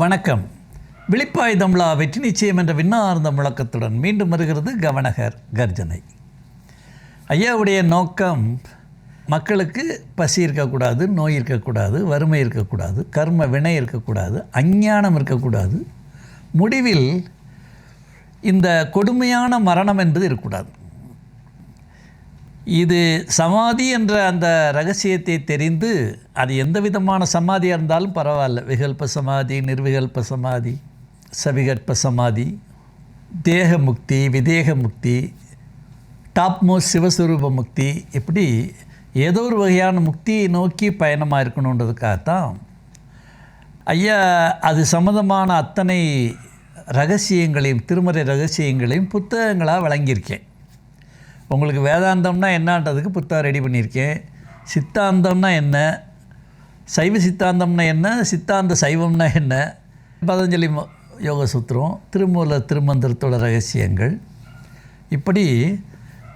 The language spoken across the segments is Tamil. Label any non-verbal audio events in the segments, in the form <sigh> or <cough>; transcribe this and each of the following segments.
வணக்கம். விழிப்பாய் தமிழா வெற்றி நிச்சயம் என்ற விண்ணார்ந்த முழக்கத்துடன் மீண்டும் வருகிறது கவனகர் கர்ஜனை. ஐயாவுடைய நோக்கம் மக்களுக்கு பசி இருக்கக்கூடாது நோய் இருக்கக்கூடாது வறுமை இருக்கக்கூடாது கர்ம வினை இருக்கக்கூடாது அஞ்ஞானம் இருக்கக்கூடாது. முடிவில் இந்த கொடுமையான மரணம் என்பது இருக்கக்கூடாது. இது சமாதி என்ற அந்த ரகசியத்தை தெரிந்து அது எந்த விதமான சமாதியாக இருந்தாலும் பரவாயில்ல. விகல்ப சமாதி நிர்விகல்ப சமாதி சவிகற்ப சமாதி தேக முக்தி விதேக முக்தி டாப்மோஸ் சிவஸ்வரூப முக்தி இப்படி ஏதோ ஒரு வகையான முக்தியை நோக்கி பயணமாக இருக்கணுன்றதுக்காகத்தான். ஐயா அது சம்மந்தமான அத்தனை ரகசியங்களையும் திருமறை ரகசியங்களையும் புத்தகங்களாக வழங்கியிருக்கேன். உங்களுக்கு வேதாந்தம்னா என்னன்றதுக்கு புத்தகம் ரெடி பண்ணியிருக்கேன். சித்தாந்தம்னா என்ன? சைவ சித்தாந்தம்னா என்ன? சித்தாந்த சைவம்னா என்ன? பதஞ்சலி யோக சூத்திரம் திருமூல திருமந்திரத்தோட ரகசியங்கள். இப்படி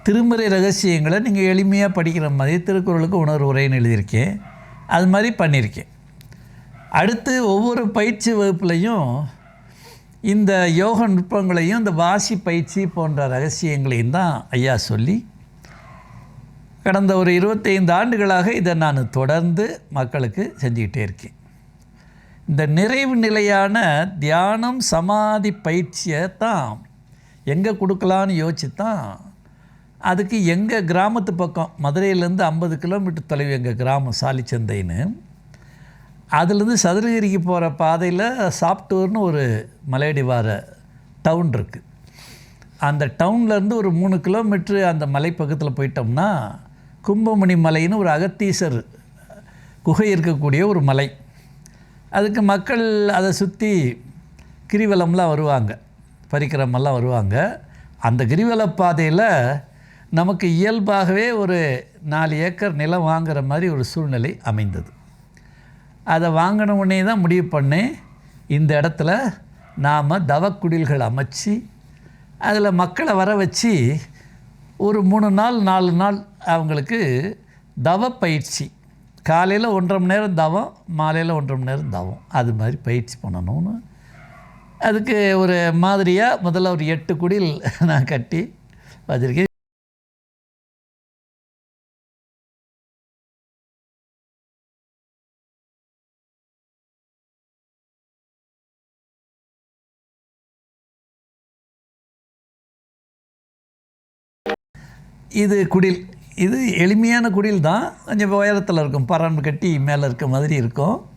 திருமுறை ரகசியங்களை நீங்கள் எளிமையாக படிக்கிற மாதிரி திருக்குறளுக்கு உணர்வு உரைன்னு எழுதியிருக்கேன். அது மாதிரி பண்ணியிருக்கேன். அடுத்து ஒவ்வொரு பயிற்சி வகுப்புலையும் இந்த யோக நுட்பங்களையும் இந்த வாசி பயிற்சி போன்ற ரகசியங்களையும் தான் ஐயா சொல்லி கடந்த ஒரு இருபத்தைந்து ஆண்டுகளாக இதை நான் தொடர்ந்து மக்களுக்கு செஞ்சுக்கிட்டே இருக்கேன். இந்த நிறைவு நிலையான தியானம் சமாதி பயிற்சியை தான் எங்கே கொடுக்கலான்னு யோசிச்சு தான் அதுக்கு எங்கள் கிராமத்து பக்கம் மதுரையிலேருந்து ஐம்பது கிலோமீட்டர் தொலைவு எங்கள் கிராமம் சாலிச்சந்தைன்னு அதுலேருந்து சதுரகிரிக்கு போகிற பாதையில் சாப்டூர்னு ஒரு மலையடிவார டவுன் இருக்குது அந்த டவுன்லேருந்து ஒரு மூணு கிலோமீட்ரு அந்த மலை பக்கத்தில் போயிட்டோம்னா கும்பமணி மலைன்னு ஒரு அகத்தீசர் குகை இருக்கக்கூடிய ஒரு மலை. அதுக்கு மக்கள் அதை சுற்றி கிரிவலம்லாம் வருவாங்க பரிக்கிரமெல்லாம் வருவாங்க. அந்த கிரிவல பாதையில் நமக்கு இயல்பாகவே ஒரு நாலு ஏக்கர் நிலம் வாங்குற மாதிரி ஒரு சூழ்நிலை அமைந்தது. அதை வாங்கின உடனே தான் முடிவு பண்ணேன். இந்த இடத்துல நாம் தவக்குடில்கள் அமைச்சு அதில் மக்களை வர வச்சு ஒரு மூணு நாள் நாலு நாள் அவங்களுக்கு தவ பயிற்சி. காலையில் ஒன்றரை மணி நேரம் தவம் மாலையில் ஒன்றரை மணி நேரம் தவம். அது மாதிரி பயிற்சி பண்ணணும்னு. அதுக்கு ஒரு மாதிரியாக முதல்ல ஒரு எட்டு குடில் நான் கட்டி வச்சுருக்கேன். இது குடில் இது எளிமையான குடில் தான். கொஞ்சம் உயரத்தில் இருக்கும். பரம்பு கட்டி மேலே இருக்க மாதிரி இருக்கும்.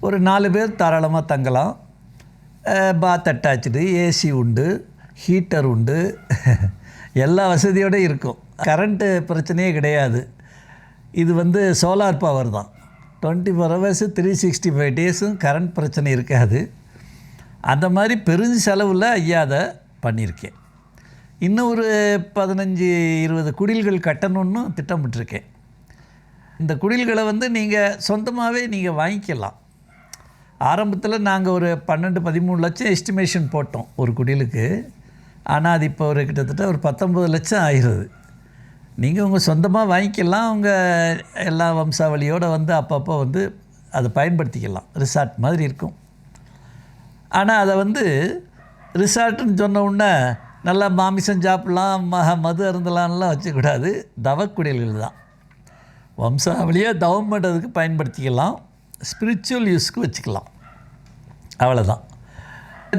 ஒரு நாலு பேர் தாராளமாக தங்கலாம். பாத் அட்டாச்சு ஏசி உண்டு ஹீட்டர் உண்டு. <laughs> எல்லா வசதியோடு இருக்கும். கரண்ட்டு பிரச்சனையே கிடையாது. இது வந்து சோலார் பவர் தான். Twenty four hours three sixty five டேஸும் current பிரச்சனை இருக்காது. அந்த மாதிரி பெரும் செலவில் ஐயா அதை பண்ணியிருக்கேன். இன்னும் ஒரு பதினஞ்சு இருபது குடில்கள் கட்டணும்னு திட்டமிட்டிருக்கேன். இந்த குடில்களை வந்து நீங்கள் சொந்தமாகவே நீங்கள் வாங்கிக்கலாம். ஆரம்பத்தில் நாங்கள் ஒரு பன்னெண்டு பதிமூணு லட்சம் எஸ்டிமேஷன் போட்டோம் ஒரு குடிலுக்கு. ஆனால் அது இப்போ ஒரு கிட்டத்தட்ட ஒரு பத்தொம்பது லட்சம் ஆயிடுது. நீங்கள் உங்கள் சொந்தமாக வாங்கிக்கலாம் உங்கள் எல்லா வம்சாவளியோடு வந்து அப்பப்போ வந்து அதை பயன்படுத்திக்கலாம். ரிசார்ட் மாதிரி இருக்கும். ஆனால் அதை வந்து ரிசார்ட்டுன்னு சொன்ன உடனே நல்லா மாமிசம் சாப்பிட்லாம் ம மது அருந்தலாம்லாம் வச்சுக்கூடாது. தவக்குடில்கள் தான். வம்சாவளியாக தவம் பண்ணுறதுக்கு பயன்படுத்திக்கலாம். ஸ்பிரிச்சுவல் யூஸ்க்கு வச்சுக்கலாம். அவ்வளோதான்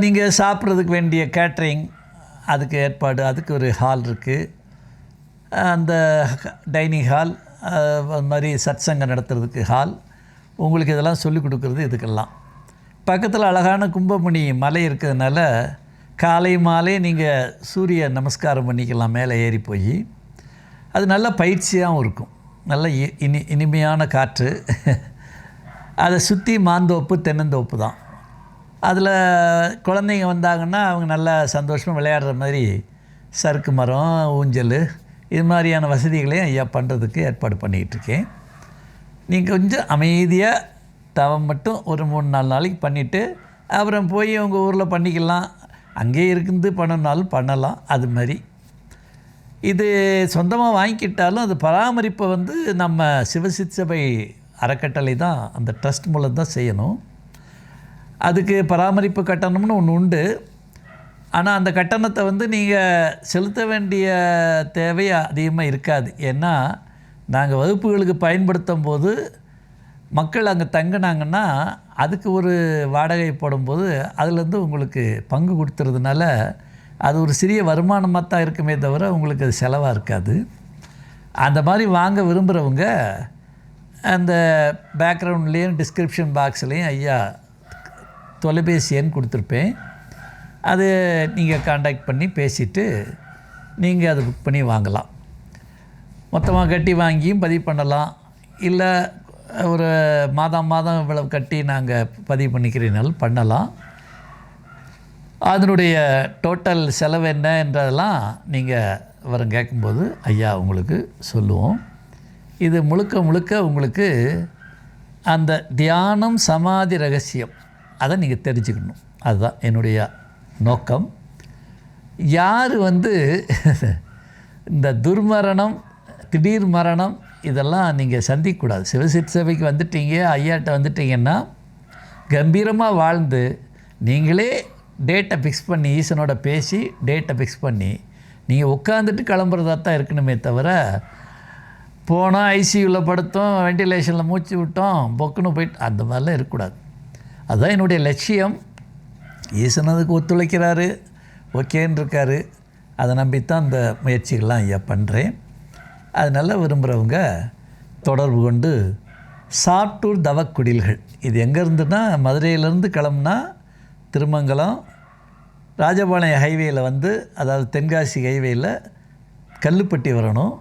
நீங்கள் சாப்பிட்றதுக்கு வேண்டிய கேட்ரிங் அதுக்கு ஏற்பாடு அதுக்கு ஒரு ஹால் இருக்குது அந்த டைனிங் ஹால் அது மாதிரி சத்சங்கம் நடத்துறதுக்கு ஹால் உங்களுக்கு இதெல்லாம் சொல்லிக் கொடுக்குறது இதுக்கெல்லாம். பக்கத்தில் அழகான கும்பமணி மலை இருக்கிறதுனால காலை மாலை நீங்கள் சூரிய நமஸ்காரம் பண்ணிக்கலாம் மேலே ஏறி போய். அது நல்ல பயிற்சியாகவும் இருக்கும். நல்ல இ- இனி இனிமையான காற்று. அதை சுற்றி மாந்தோப்பு தென்னந்தோப்பு தான். அதில் குழந்தைங்க வந்தாங்கன்னா அவங்க நல்லா சந்தோஷமாக விளையாடுற மாதிரி சறுக்கு மரம் ஊஞ்சல் இது மாதிரியான வசதிகளையும் ஐயா பண்ணுறதுக்கு ஏற்பாடு பண்ணிக்கிட்டு இருக்கேன். நீங்கள் கொஞ்சம் அமைதியாக தவம் மட்டும் ஒரு மூணு நாலு நாளைக்கு பண்ணிவிட்டு அப்புறம் போய் உங்கள் ஊரில் பண்ணிக்கலாம். அங்கேயே இருந்து பண்ணணுனாலும் பண்ணலாம் அது மாதிரி. இது சொந்தமாக வாங்கிக்கிட்டாலும் அது பராமரிப்பை வந்து நம்ம சிவசிச்சபை அறக்கட்டளை தான் அந்த ட்ரஸ்ட் மூலம் தான் செய்யணும். அதுக்கு பராமரிப்பு கட்டணம்னு ஒன்று உண்டு. ஆனால் அந்த கட்டணத்தை வந்து நீங்கள் செலுத்த வேண்டிய தேவை அதிகமாக இருக்காது. ஏன்னா நாங்கள் வகுப்புகளுக்கு பயன்படுத்தும் போது மக்கள் அங்கே தங்கினாங்கன்னா அதுக்கு ஒரு வாடகை போடும்போது அதுலேருந்து உங்களுக்கு பங்கு கொடுத்துறதுனால அது ஒரு சிறிய வருமானமாக தான் இருக்குமே தவிர உங்களுக்கு அது செலவாக இருக்காது. அந்த மாதிரி வாங்க விரும்புகிறவங்க அந்த பேக்ரவுண்ட்லேயும் டிஸ்கிரிப்ஷன் பாக்ஸ்லேயும் ஐயா தொலைபேசி எண் கொடுத்துருப்பேன். அது நீங்கள் காண்டாக்ட் பண்ணி பேசிவிட்டு நீங்கள் அதை புக் பண்ணி வாங்கலாம். மொத்தமாக கட்டி வாங்கியும் பதிவு பண்ணலாம். இல்லை ஒரு மாதம் மாதம் இவ்வளவு கட்டி நாங்கள் பதிவு பண்ணிக்கிறீனாலும் பண்ணலாம். அதனுடைய டோட்டல் செலவு என்ன என்றதெல்லாம் நீங்கள் வரும் கேட்கும்போது ஐயா உங்களுக்கு சொல்லுவோம். இது முழுக்க முழுக்க உங்களுக்கு அந்த தியானம் சமாதி ரகசியம் அதை நீங்கள் தெரிஞ்சுக்கணும். அதுதான் என்னுடைய நோக்கம். யார் வந்து இந்த துர்மரணம் திடீர் மரணம் இதெல்லாம் நீங்கள் சந்திக்கக்கூடாது. சிவசித் சபைக்கு வந்துட்டீங்க ஐயாட்ட வந்துட்டீங்கன்னா கம்பீரமாக வாழ்ந்து நீங்களே டேட்டை ஃபிக்ஸ் பண்ணி ஈசனோட பேசி டேட்டை ஃபிக்ஸ் பண்ணி நீங்கள் உட்காந்துட்டு கிளம்புறதா தான் இருக்கணுமே தவிர போனால் ஐசியூவில் படுத்தோம் வெண்டிலேஷனில் மூச்சு விட்டோம் பொக்குன்னு போயிட்டு அந்த மாதிரிலாம் இருக்கக்கூடாது. அதுதான் என்னுடைய லட்சியம். ஈசன் அதுக்கு ஒத்துழைக்கிறாரு ஓகேன்னு இருக்காரு. அதை நம்பித்தான் அந்த முயற்சிகள்லாம் ஐயா பண்ணுறேன் அதனால் விரும்புகிறவங்க தொடர்பு கொண்டு சாத்தூர் தவக்குடில்கள். இது எங்கேருந்துன்னா மதுரையிலேருந்து கிளம்புனா திருமங்கலம் ராஜபாளையம் ஹைவேயில் வந்து அதாவது தென்காசி ஹைவேயில் கல்லுப்பட்டி வரணும்.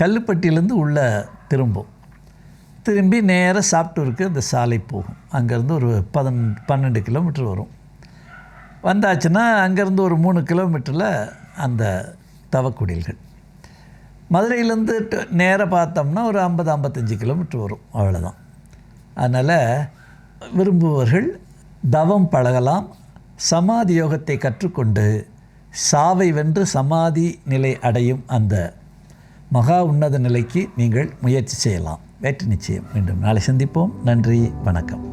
கல்லுப்பட்டியிலேருந்து உள்ளே திரும்பும். திரும்பி நேராக சாப்பிட்டூருக்கு அந்த சாலை போகும். அங்கேருந்து ஒரு பதன் பன்னெண்டு கிலோமீட்டர் வரும். வந்தாச்சுன்னா அங்கேருந்து ஒரு மூணு கிலோமீட்டரில் அந்த தவக்குடில்கள். மதுரையிலேருந்து நேராக பார்த்தோம்னா ஒரு ஐம்பது ஐம்பத்தஞ்சு கிலோமீட்டர் வரும். அவ்வளோதான் அதனால் விரும்புபவர்கள் தவம் பழகலாம். சமாதி யோகத்தை கற்றுக்கொண்டு சாவை வென்று சமாதி நிலை அடையும் அந்த மகா உன்னத நிலைக்கு நீங்கள் முயற்சி செய்யலாம். வேற்று நிச்சயம். மீண்டும் நாளை சந்திப்போம். நன்றி. வணக்கம்.